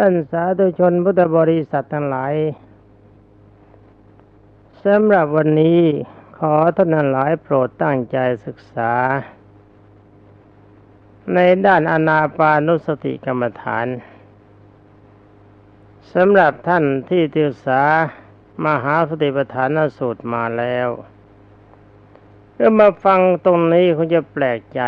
ท่านสาธุชนพุทธบริษัททั้งหลายสำหรับวันนี้ขอท่านทั้งหลายโปรดตั้งใจศึกษา ในด้านอนาปานุสติกรรมฐานสำหรับท่านที่ศึกษามหาสติปัฏฐานสูตรมาแล้วก็มาฟังตรงนี้คงจะแปลกใจ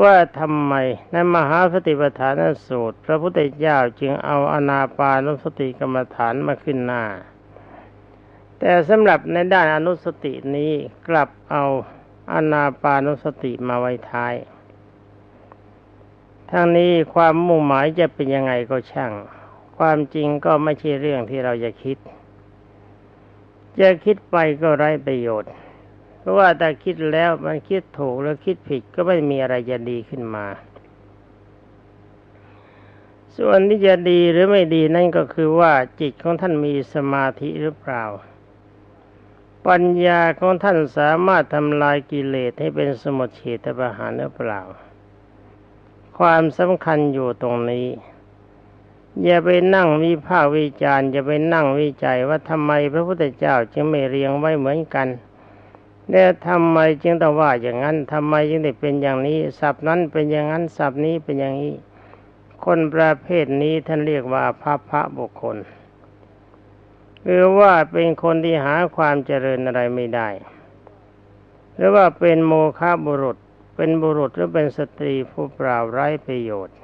ว่าทำไมในมหาสติปัฏฐานสูตร พระพุทธเจ้าจึงเอาอนาปานุสติกรรมฐานมาขึ้นหน้า แต่สำหรับในด้านอนุสตินี้กลับเอาอนาปานุสติมาไว้ท้ายทั้งนี้ความมุ่งหมายจะเป็นยังไงก็ช่าง ความจริงก็ไม่ใช่เรื่องที่เราจะคิด จะคิดไปก็ไร้ประโยชน์ เพราะว่าแต่คิดแล้วมันคิดถูกแล้วคิดผิดก็ไม่มีอะไรจะดีขึ้นมา ส่วนที่จะดีหรือไม่ดีนั่นก็คือว่าจิตของท่านมีสมาธิหรือเปล่า ปัญญาของท่านสามารถทำลายกิเลสให้เป็นสมุทเฉทประหารหรือเปล่า ความสำคัญอยู่ตรงนี้อย่าไปนั่งวิพากวิจารณ์อย่าไปนั่งวิจัยว่าทำไมพระพุทธเจ้าจึงไม่เรียงไว้เหมือนกัน แล้วทำไมจึงต้องว่าอย่างนั้นทำไมจึงได้เป็นอย่างนี้ศัพท์นั้นเป็นอย่างนั้นศัพท์นี้เป็นอย่างนี้ คนประเภทนี้ท่านเรียกว่าพระพระบุคคลหรือว่าเป็นคนที่หาความเจริญอะไรไม่ได้ หรือว่าเป็นโมฆะบุรุษ เป็นบุรุษหรือเป็นสตรีผู้เปล่าไร้ประโยชน์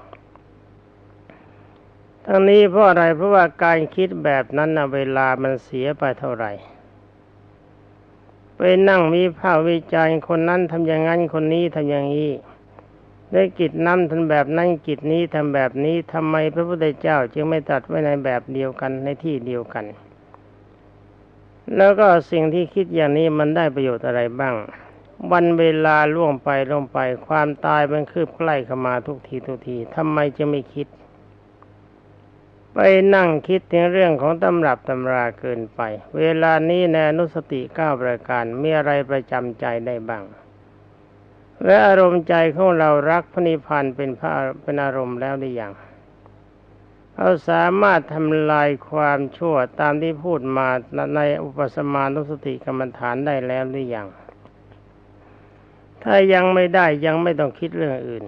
ทั้งนี้เพราะอะไรเพราะว่าการคิดแบบนั้นนะเวลามันเสียไปเท่าไหร่ ไปนั่งมีผ้าวิจารณ์คนนั้นทำอย่างนั้นคนนี้ทำอย่างนี้ได้กิจนั้นทำแบบนั้นกิจนี้ทำแบบนี้ทำไมพระพุทธเจ้าจึงไม่ตัดไว้ในแบบเดียวกันในที่เดียวกัน แล้วก็สิ่งที่คิดอย่างนี้มันได้ประโยชน์อะไรบ้าง วันเวลาล่วงไปล่วงไป ความตายมันคืบใกล้เข้ามาทุกทีทุกทีทำไมจะไม่คิด ไปนั่งคิดถึงเรื่องของตำรับตำราเกินไป เวลานี้ในอนุสติเก้าประการมีอะไรประจำใจได้บ้าง และอารมณ์ใจของเรารักพระนิพพานเป็นพระเป็นอารมณ์แล้วหรือยังเราสามารถทำลายความชั่วตามที่พูดมาในอุปสมานุสติกรรมฐานได้แล้วหรือยัง ถ้ายังไม่ได้ยังไม่ต้องคิดเรื่องอื่น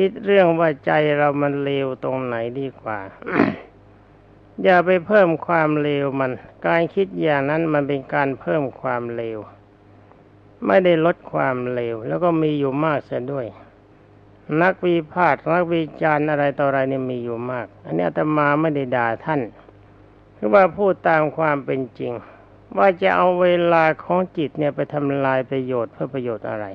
คิดเรื่องว่าใจเรามันเลวตรงไหนดีกว่า อย่าไปเพิ่มความเลวมัน การคิดอย่างนั้นมันเป็นการเพิ่มความเลว ไม่ได้ลดความเลว แล้วก็มีอยู่มากเสียด้วย นักวิพากษ์นักวิจารณ์อะไรต่ออะไรเนี่ยมีอยู่มาก อันนี้อาตมาไม่ได้ด่าท่านคือว่าพูดตามความเป็นจริง ว่าจะเอาเวลาของจิตเนี่ยไปทำลายประโยชน์เพื่อประโยชน์อะไร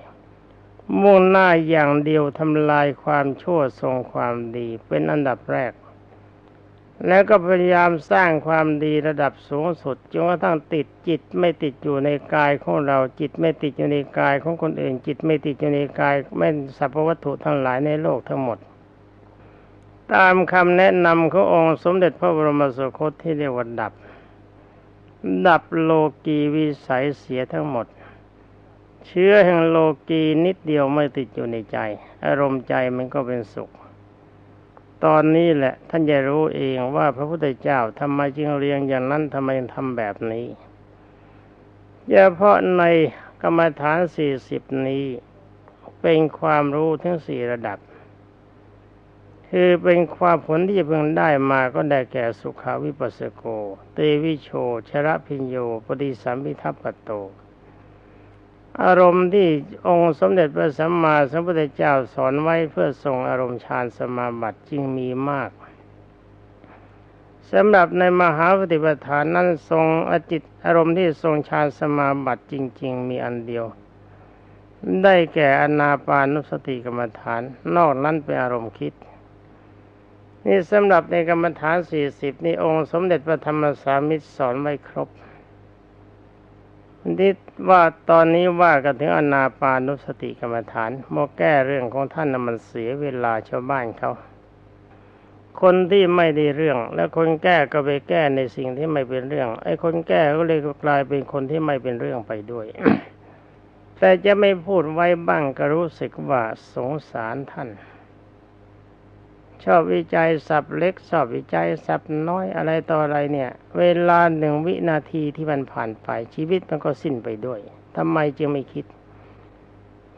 มุ่งหน้าอย่างเดียวทำลายความชั่วทรงความดีเป็นอันดับแรก แล้วก็พยายามสร้างความดีระดับสูงสุดจนกระทั่งติดจิตไม่ติดอยู่ในกายของเราจิตไม่ติดอยู่ในกายของคนอื่น จิตไม่ติดอยู่ในกายไม่สรรพวัตถุทั้งหลายในโลกทั้งหมด ตามคำแนะนำขององค์สมเด็จพระบรมสุคตที่เรียกว่าดับ ดับโลกีวิสัยเสียทั้งหมด เชื้อแห่งโลกีนิดเดียวไม่ติดอยู่ในใจ อารมณ์ใจมันก็เป็นสุข ตอนนี้แหละท่านจะรู้เองว่าพระพุทธเจ้าทำไมจึงเรียงอย่างนั้นทำไมทำแบบนี้เฉพาะในกรรมฐานสี่สิบนี้เป็นความรู้ทั้งสี่ระดับ คือเป็นความผลที่จะเพิ่งได้มาก็ได้แก่สุขาวิปัสสโก เตวิโช ชระพิญโย ปฏิสัมพิทัปโต อารมณ์ที่องค์สมเด็จพระสัมมาสัมพุทธเจ้าสอนไว้เพื่อทรงอารมณ์ฌานสมาบัติจึงมีมากสำหรับในมหาปฏิปทานนั้นทรงอจิตอารมณ์ที่ทรงฌานสมาบัติจริง ๆ มีอันเดียว ได้แก่อนาปานุสติกรรมฐาน นอกนั้นเป็นอารมณ์คิด นี่สำหรับในกรรมฐานสี่สิบนี่องค์สมเด็จพระธรรมสามิตรสอนไว้ครบ ที่ว่าตอนนี้ว่ากันถึงอนาปานุสติกรรมฐานโมแก้เรื่องของท่านนะมันเสียเวลาชาวบ้านเขา คนที่ไม่ได้เรื่อง แล้วคนแก้ก็ไปแก้ในสิ่งที่ไม่เป็นเรื่อง ไอ้คนแก้ก็เลยกลายเป็นคนที่ไม่เป็นเรื่องไปด้วย แต่จะไม่พูดไว้บ้างก็รู้สึกว่าสงสารท่าน ชอบวิจัยสับเล็กชอบวิจัยสับน้อยอะไรต่ออะไรเนี่ย เวลาหนึ่งวินาทีที่มันผ่านไปชีวิตมันก็สิ้นไปด้วยทำไมจึงไม่คิด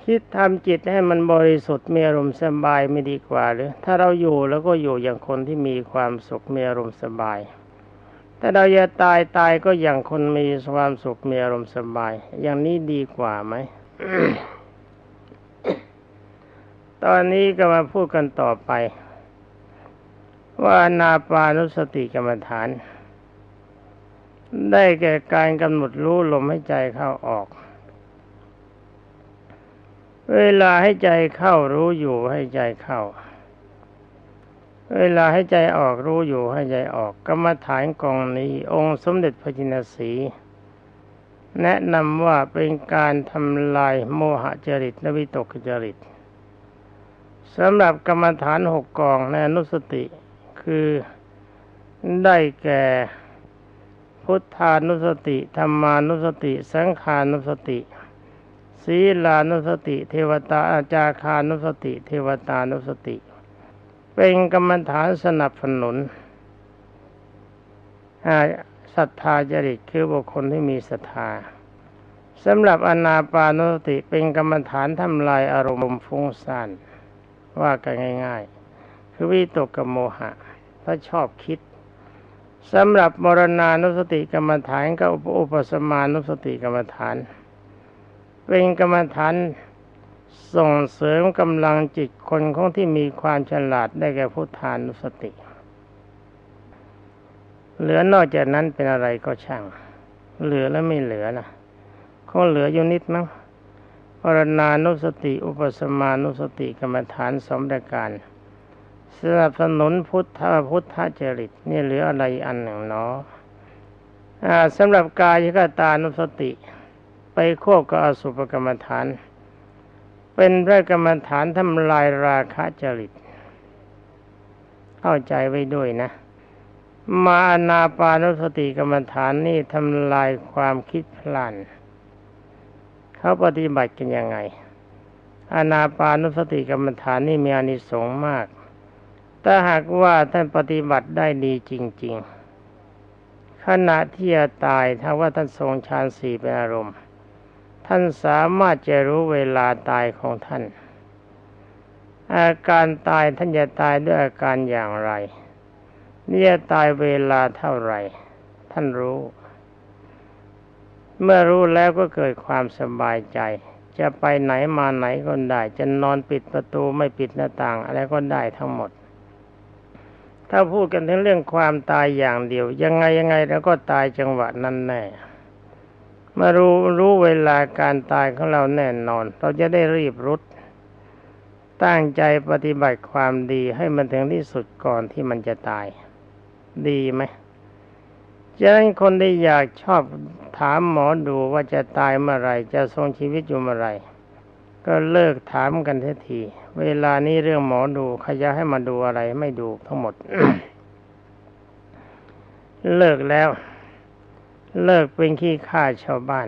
คิดทำจิตให้มันบริสุทธิ์มีอารมณ์สบายไม่ดีกว่าหรือ ถ้าเราอยู่แล้วก็อยู่อย่างคนที่มีความสุขมีอารมณ์สบายแต่เราจะตายตายก็อย่างคนมีความสุขมีอารมณ์สบาย อย่างนี้ดีกว่าไหมตอนนี้ก็มาพูดกันต่อไป ว่านาปานุสติกรรมฐาน ได้แก่การกำหนดรู้ลมให้ใจเข้าออก เวลาให้ใจเข้ารู้อยู่ให้ใจเข้า เวลาให้ใจออกรู้อยู่ให้ใจออก กรรมฐานกองนี้ องค์สมเด็จพระจินสี แนะนำว่าเป็นการทำลายโมหะจริตและวิตกจริตสำหรับกรรมฐานหกกองในอนุสติ คือ ได้แก่ พุทธานุสติธรรมานุสติ สังขานุสติ ศีลานุสติ เทวตาอาจาคานุสติ เทวตานุสติ เป็นกรรมฐานสนับสนุนศรัทธาจริตคือบุคคลที่มีศรัทธาสำหรับอนาปานุสติเป็นกรรมฐานทำลายอารมณ์ฟุ้งซ่านว่ากันง่าย ๆ คือวิตกกับโมหะ ถ้าชอบคิดสำหรับมรณานุสติกรรมฐานกับอุปสมานุสติกรรมฐาน เป็นกรรมฐานส่งเสริมกำลังจิตคนของที่มีความฉลาดได้แก่พุทธานุสติ เหลือนอกจากนั้นเป็นอะไรก็ช่าง เหลือแล้วไม่เหลือนะคงเหลืออยู่นิดมั้งปรณานุสติ อุปสมานุสติกรรมฐานสมประการ สนับสนุนพุทธพุทธจริตนี่เหลืออะไรอันหนึ่งเนาะสำหรับกายกตานุสติ ไปควบกับอสุภกรรมฐาน เป็นพระกรรมฐานทำลายราคะจริต เข้าใจไว้ด้วยนะ มาอนาปานุสติกรรมฐานนี่ทำลายความคิดพลันเขาปฏิบัติกันยังไง อนาปานุสติกรรมฐานนี่มีอานิสงส์มาก ถ้าหากว่าท่านปฏิบัติได้ดีจริง ๆ ขณะที่จะตายถ้าว่าท่านทรงฌานสี่เป็นอารมณ์ ท่านสามารถจะรู้เวลาตายของท่าน อาการตายท่านจะตายด้วยอาการอย่างไรนี่จะตายเวลาเท่าไหร่ ท่านรู้ เมื่อรู้แล้วก็เกิดความสบายใจจะไปไหนมาไหนก็ได้ จะนอนปิดประตูไม่ปิดหน้าต่าง อะไรก็ได้ทั้งหมด ถ้าพูดกันถึงเรื่องความตายอย่างเดียว ยังไงยังไงแล้วก็ตายจังหวะนั้นแน่มารู้รู้เวลาการตายของเราแน่นอน เราจะได้รีบรุด ตั้งใจปฏิบัติความดีให้มันถึงที่สุดก่อนที่มันจะตาย ดีไหมฉะนั้นคนที่อยากชอบถามหมอดูว่าจะตายเมื่อไรจะทรงชีวิตอยู่เมื่อไร ก็เลิกถามกันทีที เวลานี้เรื่องหมอดูขยะให้มาดูอะไรไม่ดูทั้งหมด เลิกแล้ว เลิกเป็นขี้ข้าชาวบ้าน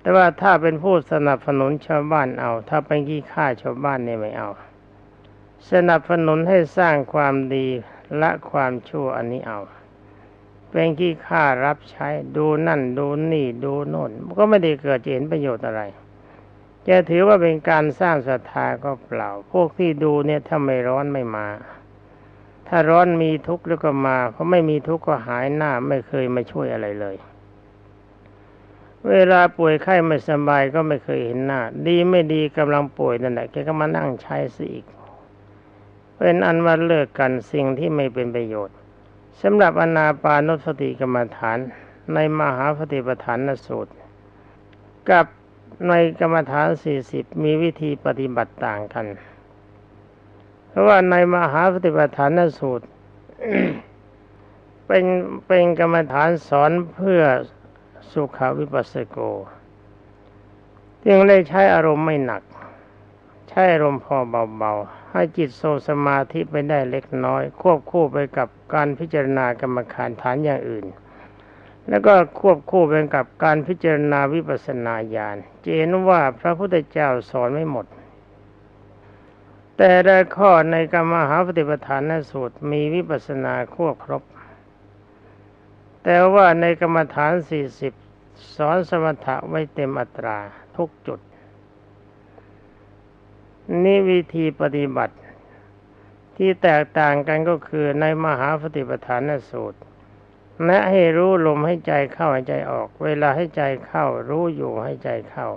แต่ว่าถ้าเป็นผู้สนับสนุนชาวบ้านเอา ถ้าเป็นขี้ข้าชาวบ้านเนี่ยไม่เอา สนับสนุนให้สร้างความดีละความชั่วอันนี้เอาเป็นขี้ข้ารับใช้ดูนั่นดูนี่ดูโน่นก็ไม่ได้เกิดเห็นประโยชน์อะไร จะถือว่าเป็นการสร้างศรัทธาก็เปล่า พวกที่ดูเนี่ยถ้าไม่ร้อนไม่มา ถ้าร้อนมีทุกข์แล้วก็มาเพราะไม่มีทุกข์ก็หายหน้าไม่เคยมาช่วยอะไรเลย เวลาป่วยไข้ไม่สบายก็ไม่เคยเห็นหน้า ดีไม่ดีกำลังป่วยนั่นแหละแกก็มานั่งใช้สิอีก เป็นอันว่าเลิกกันสิ่งที่ไม่เป็นประโยชน์สำหรับอนาปานสติกรรมฐานในมหาปฏิปทานนสูตร กับ ในกรรมฐานสี่สิบมีวิธีปฏิบัติต่างกัน เพราะว่าในมหาปฏิปทานสูตร เป็นเป็นกรรมฐานสอนเพื่อสุขาวิปัสสโกจึงได้ใช้อารมณ์ไม่หนัก ใช้อารมณ์พอเบาๆ ให้จิตโซสมาธิไปได้เล็กน้อย ควบคู่ไปกับการพิจารณากรรมฐานฐานอย่างอื่น แล้วก็ควบคู่ไปกับการพิจารณาวิปัสสนาญาณจะเห็นว่าพระพุทธเจ้าสอนไม่หมด แต่ละข้อในกรรมหาปฏิปทานสูตรมีวิปัสสนาควบครบ แต่ว่าในกรรมฐานสี่สิบสอนสมถะไว้เต็มอัตราทุกจุด นี่วิธีปฏิบัติที่แตกต่างกันก็คือในมหาปฏิปทานสูตร แนะให้รู้ลมให้ใจเข้าให้ใจออก เวลาให้ใจเข้า รู้อยู่ให้ใจเข้า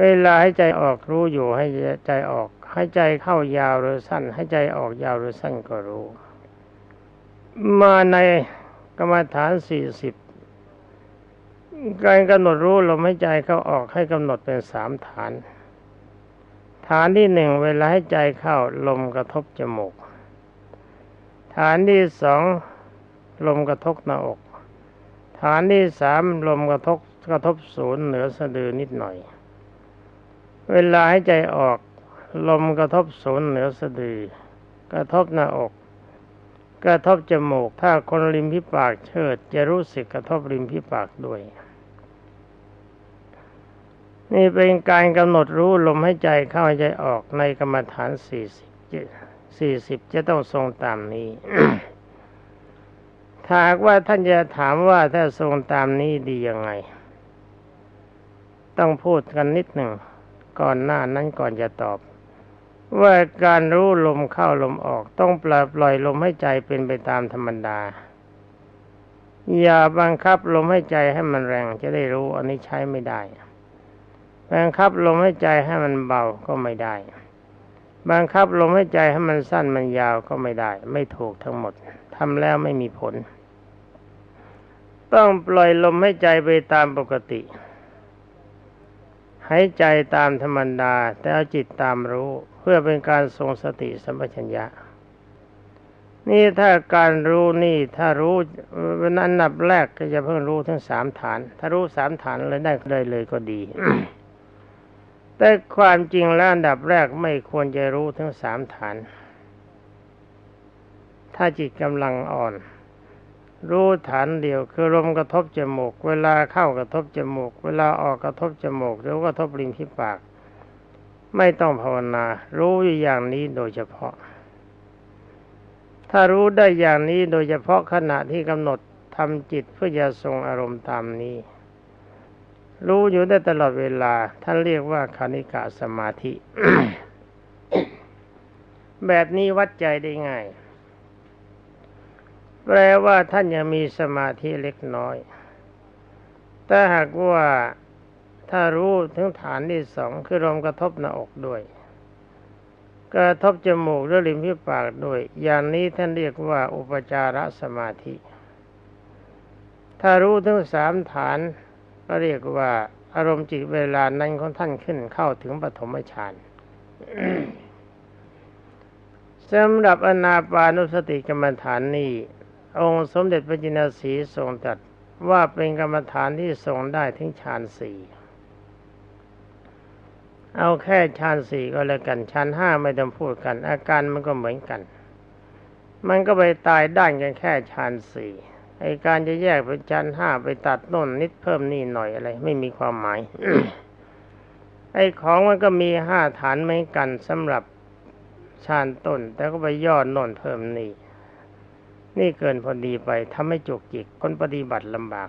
เวลาให้ใจออกรู้อยู่ให้ใจออก ให้ใจเข้ายาวหรือสั้น ให้ใจออกยาวหรือสั้นก็รู้ มาในกรรมฐานสี่สิบการกำหนดรู้ลมใหายใจเข้าออกให้กำหนดเป็นสามฐาน ฐานที่หนึ่งเวลาให้ใจเข้าลมกระทบจมูก ฐานที่สอง ลมกระทบหน้าอก ฐานที่สามลมกระทบกระทบศูนย์เหนือสะดือนิดหน่อย เวลาให้ใจออก ลมกระทบศูนย์เหนือสะดือ กระทบหน้าอก กระทบจมูก ถ้าคนริมพิปากเชิด จะรู้สึกกระทบริมพิปากด้วย นี่เป็นการกำหนดรู้ลมให้ใจเข้าใจออกในกรรมฐานสี่สิบสี่สิบจะต้องทรงตามนี้ ถ้าว่าท่านจะถามว่าถ้าทรงตามนี้ดียังไง ต้องพูดกันนิดหนึ่ง ก่อนหน้านั้นก่อนจะตอบ ว่าการรู้ลมเข้าลมออก ต้องปล่อยปล่อยลมให้ใจเป็นไปตามธรรมดา อย่าบังคับลมให้ใจให้มันแรงจะได้รู้อันนี้ใช้ไม่ได้ บังคับลมให้ใจให้มันเบาก็ไม่ได้ บังคับลมให้ใจให้มันสั้นมันยาวก็ไม่ได้ ไม่ถูกทั้งหมดทำแล้วไม่มีผล ต้องปล่อยลมให้ใจไปตามปกติ หายใจตามธรรมดา แต่เอาจิตตามรู้เพื่อเป็นการทรงสติสัมปชัญญะ นี่ถ้าการรู้นี่ถ้ารู้วันอันดับแรกก็จะเพิ่งรู้ทั้งสามฐาน ถ้ารู้สามฐานเลยได้เลยเลยก็ดี แต่ความจริงแล้วอันดับแรกไม่ควรจะรู้ทั้งสามฐาน ถ้าจิตกำลังอ่อน รู้ฐานเดียวคือลมกระทบจมูก เวลาเข้ากระทบจมูก เวลาออกกระทบจมูกหรือกระทบริมที่ปาก ไม่ต้องภาวนา รู้อย่างนี้โดยเฉพาะ ถ้ารู้ได้อย่างนี้โดยเฉพาะขณะที่กำหนดทำจิตเพื่อจะทรงอารมณ์ตามนี้ รู้อยู่ได้ตลอดเวลา ท่านเรียกว่าคณิกะสมาธิ แบบนี้วัดใจได้ง่าย แปลว่าท่านยังมีสมาธิเล็กน้อย แต่หากว่าถ้ารู้ถึงฐานที่สองคือลมกระทบหน้าอกด้วย กระทบจมูกด้วยริมฝีปากด้วย อย่างนี้ท่านเรียกว่าอุปจารสมาธิ ถ้ารู้ถึงสามฐานก็เรียกว่าอารมณ์จิตเวลานั้นของท่านขึ้นเข้าถึงปฐมฌานสำหรับอนาปานุสติกรรมฐานนี้ องค์สมเด็จพระจินสีทรงตรัสว่าเป็นกรรมฐานที่ทรงได้ถึงฌานสี่เอาแค่ฌานสี่ก็แล้วกันฌานห้าไม่ต้องพูดกัน อาการมันก็เหมือนกัน มันก็ไปตายด้านกันแค่ฌานสี่ไอการจะแยกเป็นฌานห้าไปตัดน่นนิดเพิ่มนี่หน่อยอะไร ไม่มีความหมาย ไอของมันก็มีห้าฐานเหมือนกันสำหรับฌานต้น แต่ก็ไปย่อน่นเพิ่มนี่ นี่เกินพอดีไปทำให้จุกจิกคนปฏิบัติลำบาก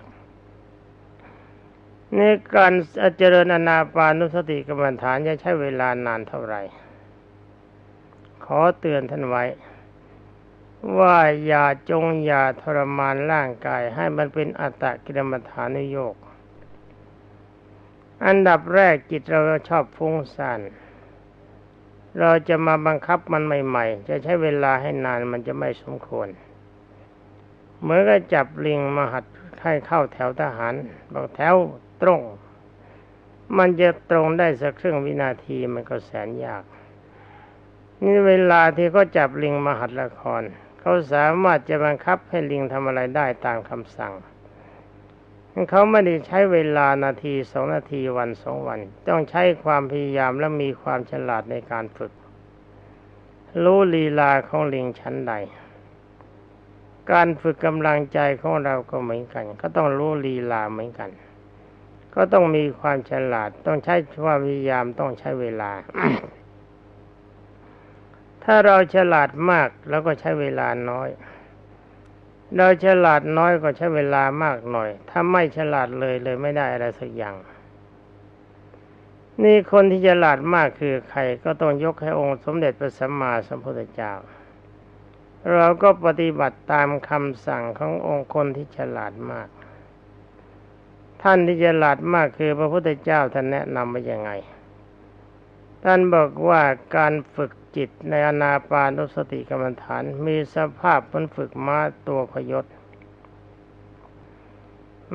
ในการเจริญอนาปานุสติกรรมฐานจะใช้เวลานานเท่าไหร่ ขอเตือนท่านไว้ ว่าอย่าจงอย่าทรมานร่างกายให้มันเป็นอัตตกิรมฐานุโยก อันดับแรกจิตเราชอบฟุ้งซ่านเราจะมาบังคับมันใหม่ ๆ จะใช้เวลาให้นานมันจะไม่สมควร เหมือนกับจับลิงมาหัดให้เข้าแถวทหารบอกแถวตรง มันจะตรงได้สักครึ่งวินาทีมันก็แสนยาก นี่เวลาที่เขาจับลิงมาหัดละคร เขาสามารถจะบังคับให้ลิงทำอะไรได้ตามคำสั่งเขาไม่ได้ใช้เวลานาทีสองนาทีวันสองวัน ต้องใช้ความพยายามและมีความฉลาดในการฝึก รู้ลีลาของลิงชั้นใด การฝึกกำลังใจของเราก็เหมือนกัน ก็ต้องรู้ลีลาเหมือนกัน ก็ต้องมีความฉลาด ต้องใช้ความพยายามต้องใช้เวลา ถ้าเราฉลาดมากเราก็ใช้เวลาน้อย เราฉลาดน้อยก็ใช้เวลามากหน่อย ถ้าไม่ฉลาดเลยเลยไม่ได้อะไรสักอย่าง นี่คนที่ฉลาดมากคือใครก็ต้องยกให้องค์สมเด็จพระสัมมาสัมพุทธเจ้า เราก็ปฏิบัติตามคำสั่งขององค์คนที่ฉลาดมาก ท่านที่ฉลาดมากคือพระพุทธเจ้าท่านแนะนำว่ายังไง ท่านบอกว่าการฝึกจิตในอนาปานุสติกรรมฐาน มีสภาพมันฝึกม้าตัวพยศ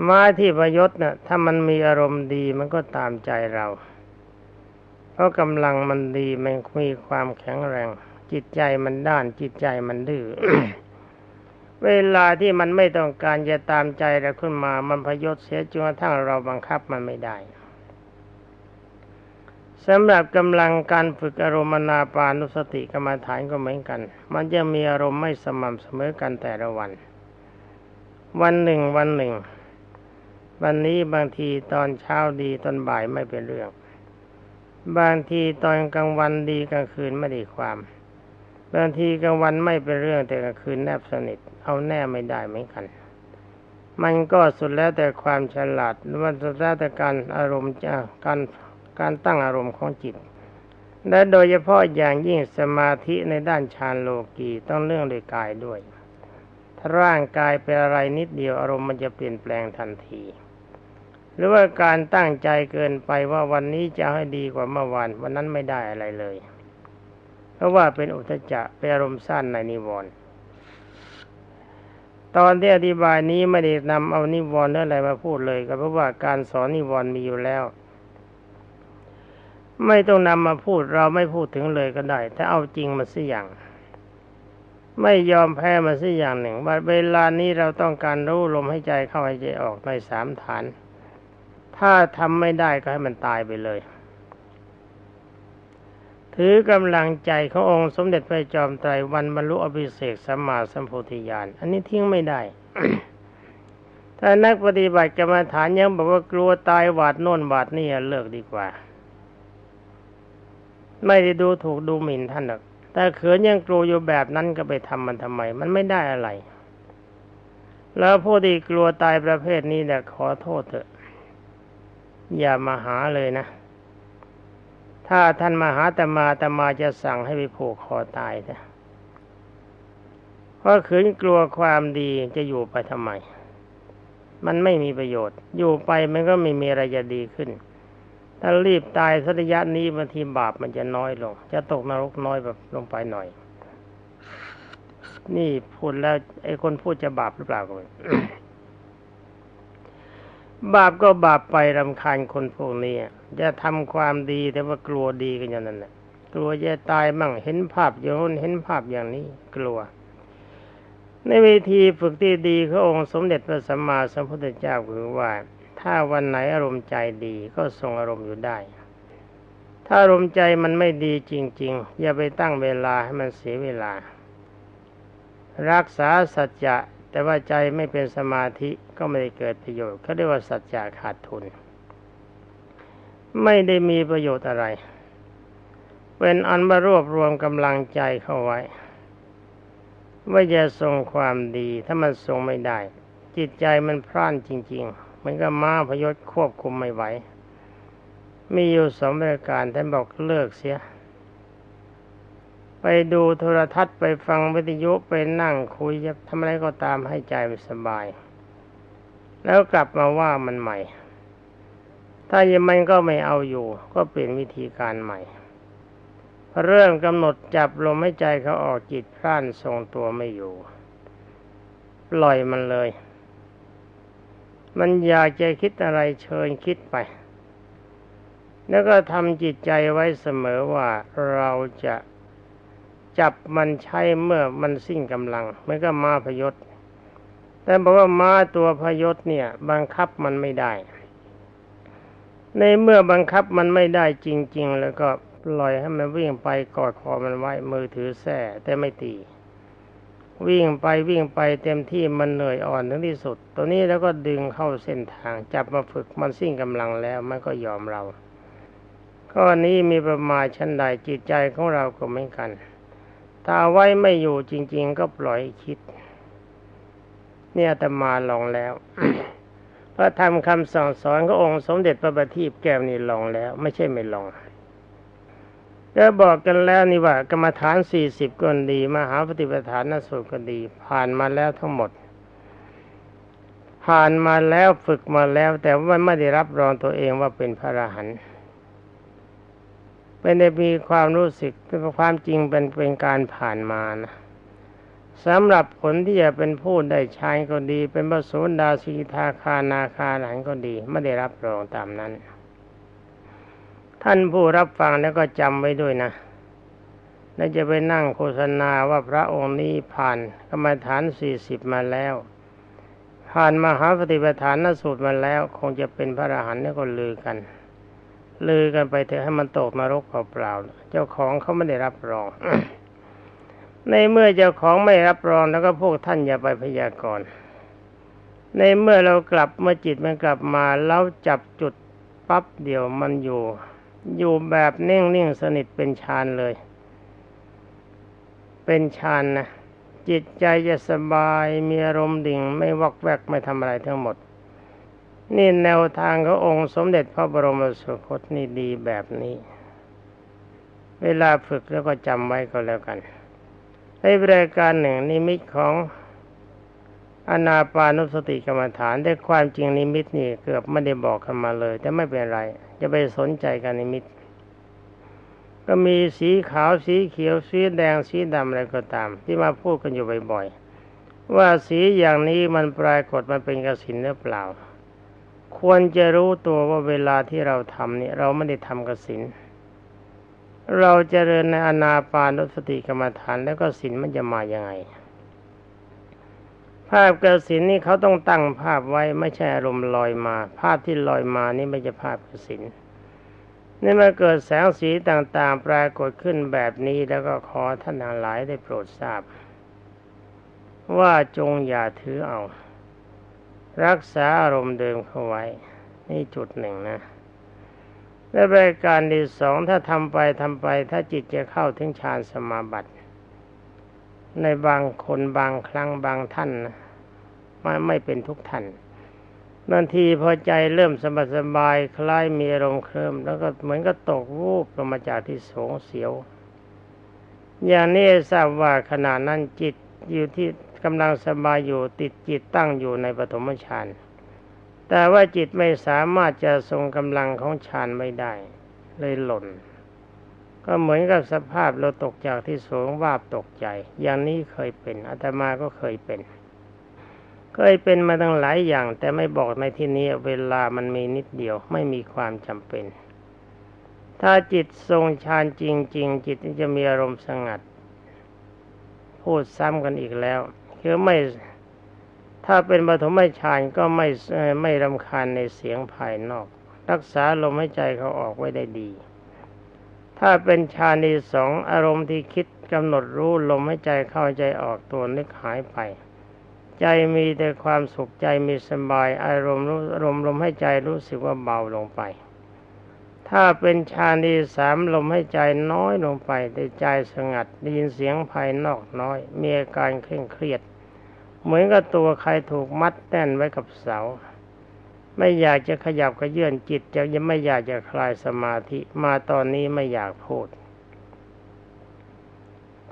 ม้าที่พยศนะ่ะถ้ามันมีอารมณ์ดีมันก็ตามใจเรา เพราะกำลังมันดีมันมีความแข็งแรง จิตใจมันด้านจิตใจมันดื้อเวลาที่มันไม่ต้องการจะตามใจเราขึ้นมา มันพยศเสียจนกระทั่งเราบังคับมันไม่ได้สำหรับกำลังการฝึกอารมณ์นาปานุสติกรรมฐานก็เหมือนกัน มันจะมีอารมณ์ไม่สม่ำเสมอกันแต่ละวัน วันหนึ่งวันหนึ่ง วันนี้บางทีตอนเช้าดีตอนบ่ายไม่เป็นเรื่อง บางทีตอนกลางวันดีกลางคืนไม่ได้ความ บางทีกลางวันไม่เป็นเรื่องแต่กลางคืนแนบสนิท เอาแน่ไม่ได้เหมือนกัน มันก็สุดแล้วแต่ความฉลาดมันสุดแล้วแต่การอารมณ์การการตั้งอารมณ์ของจิต และโดยเฉพาะอย่างยิ่งสมาธิในด้านฌานโลกีต้องเรื่องโดยกายด้วย ถ้าร่างกายเป็นอะไรนิดเดียวอารมณ์มันจะเปลี่ยนแปลงทันที หรือว่าการตั้งใจเกินไปว่าวันนี้จะให้ดีกว่าเมื่อวานวันนั้นไม่ได้อะไรเลย ราะว่าเป็นอุทจะเป็นอารมณ์สั้นในนิวรณ์ตอนที่อธิบายนี้ไม่ได้นำเอานิวรณ์อะไรมาพูดเลย ก็เพราะว่าการสอนนิวรณ์มีอยู่แล้ว ไม่ต้องนำมาพูดเราไม่พูดถึงเลยก็ได้ ถ้าเอาจริงมาสิอย่าง ไม่ยอมแพ้มาสิอย่างหนึ่งว่าเวลานี้เราต้องการรู้ลมให้ใจเข้าให้ใจออกในสามฐาน ถ้าทำไม่ได้ก็ให้มันตายไปเลย ถือกำลังใจขององค์สมเด็จพระจอมไตรวันบรรลุอภิเศกสัมมาสัมโพธิญาณอันนี้ทิ้งไม่ได้ ถ้านักปฏิบัติกรรมฐานยังบอกว่ากลัวตายหวาดโน่นหวาดนี่เลิกดีกว่า ไม่ได้ดูถูกดูหมิ่นท่านหรอกแต่เขินยังกลัวอยู่แบบนั้นก็ไปทำมันทำไม มันไม่ได้อะไร แล้วผู้ที่กลัวตายประเภทนี้เนี่ยขอโทษเถอะ อย่ามาหาเลยนะ ถ้าท่านมาหาตมาตมาจะสั่งให้ไปผูกคอตายนะเพราะขืนกลัวความดีจะอยู่ไปทำไม มันไม่มีประโยชน์ อยู่ไปมันก็ไม่มีอะไรจะดีขึ้น ถ้ารีบตายสัตยะนี้บางทีบาปมันจะน้อยลง จะตกนรกน้อยแบบลงไปหน่อย นี่พูดแล้วไอ้คนพูดจะบาปหรือเปล่าก็ไม่ บาปก็บาปไปรำคาญคนพวกนี้จะทำความดีแต่ว่ากลัวดีกันอย่างนั้นแหละกลัวจะตายมั่งเห็นภาพอย่างน้นเห็นภาพอย่างนี้กลัว ในวิธีฝึกที่ดีขององค์สมเด็จพระสัมมาสัมพุทธเจ้าคือว่า ถ้าวันไหนอารมณ์ใจดีก็ทรงอารมณ์อยู่ได้ ถ้าอารมณ์ใจมันไม่ดีจริง ๆ อย่าไปตั้งเวลาให้มันเสียเวลา รักษาสัจจะแต่ว่าใจไม่เป็นสมาธิ ก็ไม่ได้เกิดประโยชน์เขาเรียกว่าสัจจะขาดทุน ไม่ได้มีประโยชน์อะไร เป็นอันมารวบรวมกำลังใจเข้าไว้ ว่าจะทรงความดีถ้ามันทรงไม่ได้ จิตใจมันพร่านจริง ๆ มันก็มาพยศควบคุมไม่ไหวมีอยู่สองประการท่านบอกเลิกเสีย ไปดูโทรทัศน์ไปฟังวิทยุไปนั่งคุยจะทำอะไรก็ตามให้ใจมันสบาย แล้วกลับมาว่ามันใหม่ ถ้ายังมันก็ไม่เอาอยู่ ก็เปลี่ยนวิธีการใหม่ เริ่มกำหนดจับลมให้ใจเขาออกจิตพร่านทรงตัวไม่อยู่ปล่อยมันเลย มันอยากจะคิดอะไรเชิญคิดไป แล้วก็ทำจิตใจไว้เสมอว่าเราจะจับมันใช้เมื่อมันสิ้นกำลัง มันก็มาพยศ แต่บอกว่าม้าตัวพยศเนี่ย บังคับมันไม่ได้ ในเมื่อบังคับมันไม่ได้จริง ๆ แล้วก็ปล่อยให้มันวิ่งไปกอดคอมันไว้มือถือแส้แต่ไม่ตี วิ่งไปวิ่งไปเต็มที่มันเหนื่อยอ่อนถึงที่สุด ตัวนี้แล้วก็ดึงเข้าเส้นทางจับมาฝึกมันสิ้นกำลังแล้วมันก็ยอมเราข้อนี้มีประมาณชั้นใดจิตใจของเราก็เหมือนกัน ถ้าไว้ไม่อยู่จริง ๆ ก็ปล่อยคิด เนี่ยอาตมาลองแล้วพระธรรมคำสั่งสอนขององค์สมเด็จพระบัณฑิตแก้วนี่ลองแล้ว ไม่ใช่ไม่ลองก็บอกกันแล้วนี่ว่ากรรมฐานสี่สิบก็ดี มหาปฏิปทานนสูตรก็ดี ผ่านมาแล้วทั้งหมด ผ่านมาแล้วฝึกมาแล้ว แต่ว่าไม่ได้รับรองตัวเองว่าเป็นพระอรหันต์ไม่ได้มีความรู้สึกความจริงเป็นเป็นการผ่านมานะ สำหรับผลที่จะเป็นผู้ได้ชายก็ดี เป็นพระโสดาสีทาคานาคาหลันก็ดีไม่ได้รับรองตามนั้น ท่านผู้รับฟังแล้วก็จำไว้ด้วยนะแล้วจะไปนั่งโฆษณาว่าพระองค์นี้ผ่านกรรมฐานสี่สิบมาแล้ว ผ่านมหาปฏิปทานนสูตรมาแล้ว คงจะเป็นพระอรหันต์นี่ก็ลือกัน ลือกันไปเถอะให้มันตกนรกเปล่าๆเจ้าของเขาไม่ได้รับรอง ในเมื่อเจ้าของไม่รับรองแล้วก็พวกท่านอย่าไปพยากรณ์ในเมื่อเรากลับเมื่อจิตมันกลับมาแล้วจับจุดปั๊บเดียวมันอยู่ อยู่แบบนิ่งนิ่งสนิทเป็นฌานเลย เป็นฌานนะจิตใจจะสบายมีอารมณ์ดิ่ง ไม่วอกแวกไม่ทำอะไรทั้งหมด นี่แนวทางขององค์สมเด็จพระบรมสุคตนี่ดีแบบนี้ เวลาฝึกแล้วก็จำไว้ก็แล้วกัน ในรายการหนึ่งนิมิตของอนาปานุสติกรรมฐานได้ความจริงนิมิตนี่เกือบไม่ได้บอกกันมาเลย แต่ไม่เป็นไร จะไปสนใจกันนิมิต ก็มีสีขาวสีเขียวสีแดงสีดำอะไรก็ตาม ที่มาพูดกันอยู่บ่อยๆ ว่าสีอย่างนี้มันปรากฏมันเป็นกสินหรือเปล่า ควรจะรู้ตัวว่าเวลาที่เราทำนี่เราไม่ได้ทำกสิน เราจเจริญในอนาปานุสติกรรมฐานแล้วก็สินมันจะมาอย่างไง ภาพกระสินนี่เขาต้องตั้งภาพไว้ไม่ใช่อารมณ์ลอยมา ภาพที่ลอยมานี่ไม่ใช่ภาพกระสินนี่มาเกิดแสงสีต่างๆ ปรากฏขึ้นแบบนี้แล้วก็ขอท่านทั้งหลายได้โปรดทราบ ว่าจงอย่าถือเอา รักษาอารมณ์เดิมเข้าไว้ นี่จุดหนึ่งนะ และรายการที่สองถ้าทำไปทำไป ถ้าจิตจะเข้าถึงฌานสมาบัติ ในบางคนบางครั้งบางท่านนะไม่ไม่เป็นทุกท่านบางทีพอใจเริ่มสบายสบายคล้ายมีอารมณ์เคลิ้มแล้วก็เหมือนก็ตกวูบลงมาจากที่สงเสียว อย่างนี้ทราบว่าขณะนั้นจิตอยู่ที่กำลังสบายอยู่ติดจิตตั้งอยู่ในปฐมฌาน แต่ว่าจิตไม่สามารถจะทรงกำลังของฌานไม่ได้ เลยหล่น ก็เหมือนกับสภาพเราตกจากที่สูงวาบตกใจ อย่างนี้เคยเป็นอาตมาก็เคยเป็น เคยเป็นมาตั้งหลายอย่าง แต่ไม่บอกในที่นี้เวลามันมีนิดเดียวไม่มีความจำเป็น ถ้าจิตทรงฌานจริง ๆ จิตจะมีอารมณ์สงัด พูดซ้ำกันอีกแล้ว คือไม่ ถ้าเป็นปฐมฌานก็ไม่ไม่รำคาญในเสียงภายนอก รักษาลมหายใจเขาออกไว้ได้ดี ถ้าเป็นฌานที่สองอารมณ์ที่คิดกำหนดรู้ลมหายใจเข้าใจออกตัวนึกหายไป ใจมีแต่ความสุขใจมีสบาย อารมณ์รู้ลมลมหายใจรู้สึกว่าเบาลงไป ถ้าเป็นฌานที่สามลมหายใจน้อยลงไปแต่ใจสงัดได้ยินเสียงภายนอกน้อย มีอาการเคร่งเครียด เหมือนกับตัวใครถูกมัดแน่นไว้กับเสา ไม่อยากจะขยับกระเยื่อนจิตจะยังไม่อยากจะคลายสมาธิมาตอนนี้ไม่อยากพูด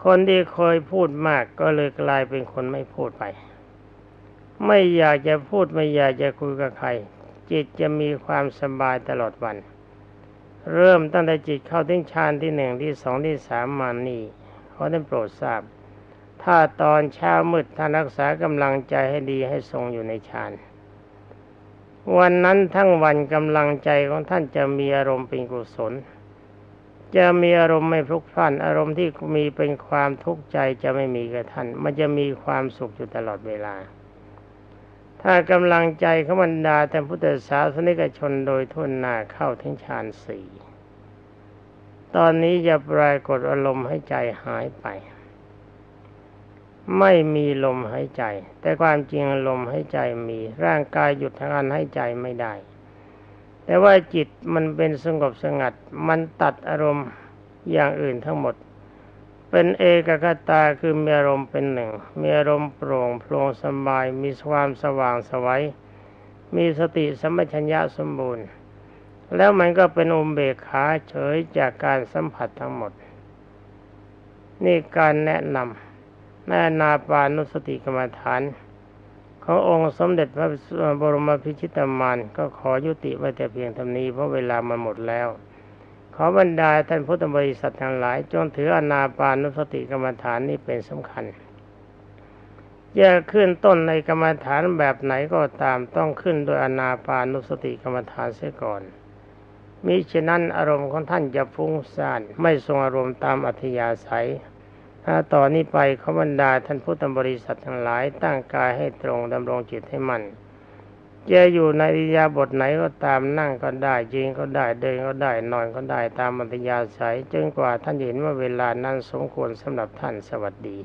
คนที่เคยพูดมากก็เลยกลายเป็นคนไม่พูดไป ไม่อยากจะพูดไม่อยากจะคุยกับใคร จิตจะมีความสบายตลอดวัน เริ่มตั้งแต่จิตเข้าถึงฌานที่หนึ่งที่สองที่สามมานี่เขาได้โปรดทราบ ถ้าตอนเช้ามืดท่านรักษากำลังใจให้ดีให้ทรงอยู่ในฌานวันนั้นทั้งวันกำลังใจของท่านจะมีอารมณ์เป็นกุศล จะมีอารมณ์ไม่พลุกพล่านอารมณ์ที่มีเป็นความทุกข์ใจจะไม่มีกับท่าน มันจะมีความสุขอยู่ตลอดเวลา ถ้ากำลังใจขบรรดาแต่พุทธศาสนิกชนโดยทุนหน้าเข้าถึงฌานสี่ตอนนี้จะปรากฏอารมณ์ให้ใจหายไป ไม่มีลมหายใจ แต่ความจริงลมหายใจมี ร่างกายหยุดทางการหายใจไม่ได้ แต่ว่าจิตมันเป็นสงบสงัด มันตัดอารมณ์อย่างอื่นทั้งหมด เป็นเอกคตาคือมีอารมณ์เป็นหนึ่ง มีอารมณ์โปร่งโปร่งสบาย มีความสว่างสวัยมีสติสมปชัญญะสมบูรณ์ แล้วมันก็เป็นอุเบกขาเฉยจากการสัมผัสทั้งหมด นี่การแนะนำ ในานาปานุสติกรรมฐานขององค์สมเด็จพระบรมพิชิตามานก็ขอยุติไว้แต่เพียงเท่านี้เพราะเวลามันหมดแล้ว ขอบรรดาท่านพุทธบริษัททั้งหลาย จงถืออนาปานุสติกรรมฐานนี้เป็นสำคัญจะขึ้นต้นในกรรมฐานแบบไหนก็ตามต้องขึ้นโดยอนาปานุสติกรรมฐานเสียก่อนมิฉะนั้นอารมณ์ของท่านจะฟุ้งซ่านไม่ทรงอารมณ์ตามอัธยาศัย ถ้าต่อนนี้ไปขบรรดาท่านพุทธบริษัททั้งหลายตั้งกายให้ตรงดำรงจิตให้มั่นจะอยู่ในอิยาบทไหนก็ตามนั่งก็ได้ยืนก็ได้เดินก็ได้นอนก็ได้ตามมัธยาศัยจนกว่าท่านเห็นว่าเวลานั้นสมควรสำหรับท่านสวัสดี